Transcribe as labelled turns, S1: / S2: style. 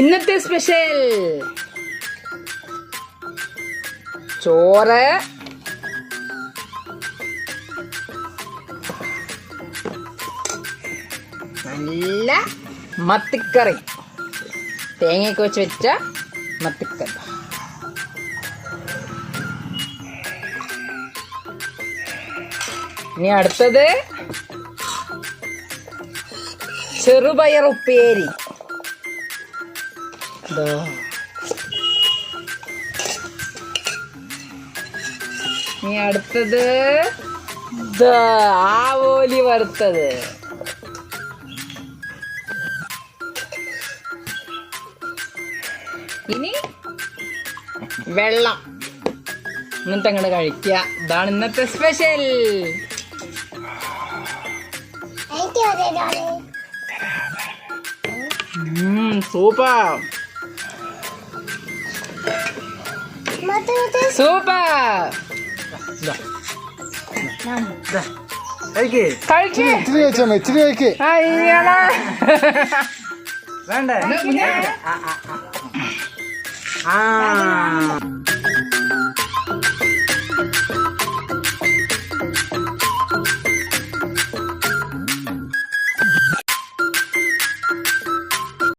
S1: ഇന്നത്തെ സ്പെഷ്യൽ ചോറ്. നല്ല മത്തിക്കറി. തേങ്ങയൊക്കെ വെച്ച് വെച്ച മത്തിക്കറി. ഇനി അടുത്തത് ചെറുപയർ ഉപ്പേരി ദാ. ഇനി അടുത്തത് ആ ആവോലി വറുത്തത്. ഇനി വെള്ളം. ഇന്നത്തെ അങ്ങോട്ട് കഴിക്കുക. ഇതാണ് ഇന്നത്തെ സ്പെഷ്യൽ. സൂപ്പർ. സൂപ്പർ.
S2: ഇച്ചിരി കഴിച്ചാ ഇച്ചിരി കഴിക്ക്.
S3: വേണ്ടേ? ആ.